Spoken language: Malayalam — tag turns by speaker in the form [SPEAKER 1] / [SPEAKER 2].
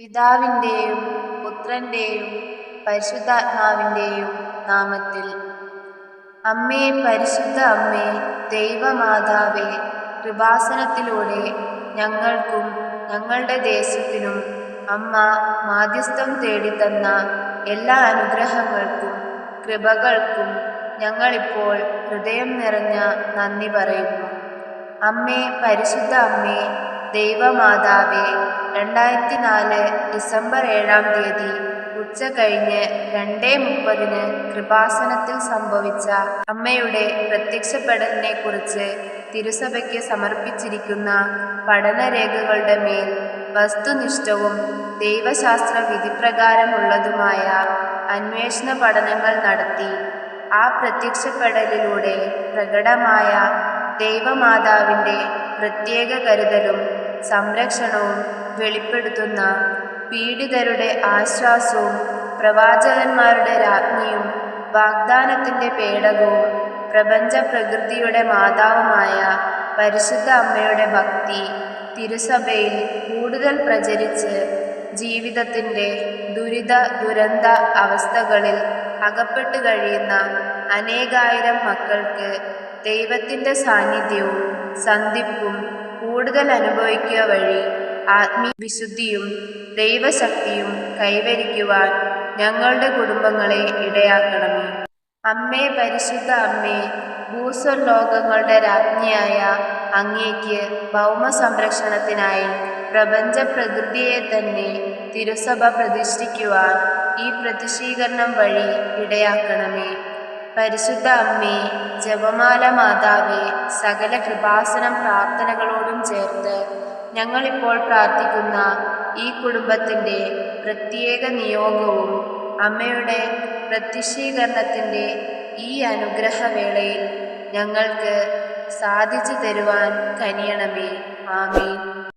[SPEAKER 1] പിതാവിന്റെയും പുത്രന്റെയും പരിശുദ്ധാത്മാവിന്റെയും നാമത്തിൽ. അമ്മേ പരിശുദ്ധ അമ്മേ ദൈവമാതാവേ കൃപാസനത്തിലൂടെ ഞങ്ങൾക്കും ഞങ്ങളുടെ ദേശത്തിനും അമ്മ മാധ്യസ്ഥം തേടിത്തന്ന എല്ലാ അനുഗ്രഹങ്ങൾക്കും കൃപകൾക്കും ഞങ്ങളിപ്പോൾ ഹൃദയം നിറഞ്ഞ നന്ദി പറയുന്നു. അമ്മേ പരിശുദ്ധ അമ്മേ ദൈവമാതാവേ രണ്ടായിരത്തി നാല് ഡിസംബർ ഏഴാം തീയതി ഉച്ച കഴിഞ്ഞ് രണ്ടേ മുപ്പതിന് കൃപാസനത്തിൽ സംഭവിച്ച അമ്മയുടെ പ്രത്യക്ഷപ്പെടലിനെ കുറിച്ച് തിരുസഭയ്ക്ക് സമർപ്പിച്ചിരിക്കുന്ന പഠനരേഖകളുടെ മേൽ വസ്തുനിഷ്ഠവും ദൈവശാസ്ത്ര വിധിപ്രകാരമുള്ളതുമായ അന്വേഷണ പഠനങ്ങൾ നടത്തി ആ പ്രത്യക്ഷപ്പെടലിലൂടെ പ്രകടമായ ദൈവമാതാവിന്റെ പ്രത്യേക കരുതലും സംരക്ഷണവും വെളിപ്പെടുത്തുന്ന പീഡിതരുടെ ആശ്വാസവും പ്രവാചകന്മാരുടെ രാജ്ഞിയും വാഗ്ദാനത്തിന്റെ പേടകവും പ്രപഞ്ച പ്രകൃതിയുടെ മാതാവുമായ പരിശുദ്ധ അമ്മയുടെ ഭക്തി തിരുസഭയിൽ കൂടുതൽ പ്രചരിച്ച് ജീവിതത്തിന്റെ ദുരിത ദുരന്ത അവസ്ഥകളിൽ അകപ്പെട്ടു കഴിയുന്ന അനേകായിരം മക്കൾക്ക് ദൈവത്തിന്റെ സാന്നിധ്യവും സന്ധിപ്പും കൂടുതൽ അനുഭവിക്കുക വഴി ആത്മീയ വിശുദ്ധിയും ദൈവശക്തിയും കൈവരിക്കുവാൻ ഞങ്ങളുടെ കുടുംബങ്ങളെ ഇടയാക്കണമേ. അമ്മേ പരിശുദ്ധ അമ്മേ ഭൂസ്വർലോകങ്ങളുടെ രാജ്ഞിയായ അങ്ങേക്ക് ഭൗമ സംരക്ഷണത്തിനായി പ്രപഞ്ച പ്രകൃതിയെ തന്നെ തിരുസഭ പ്രതിഷ്ഠിക്കുവാൻ ഈ പ്രതിഷ്ഠീകരണം വഴി ഇടയാക്കണമേ. പരിശുദ്ധ അമ്മേ ജപമാല മാതാവേ സകല കൃപാസനം പ്രാർത്ഥനകളോടും ചേർത്ത് ഞങ്ങളിപ്പോൾ പ്രാർത്ഥിക്കുന്ന ഈ കുടുംബത്തിന്റെ പ്രത്യേക നിയോഗവും അമ്മയുടെ പ്രത്യക്ഷീകരണത്തിന്റെ ഈ അനുഗ്രഹവേളയിൽ ഞങ്ങൾക്ക് സാധിച്ചു തരുവാൻ കനിയണമേ. ആമീൻ.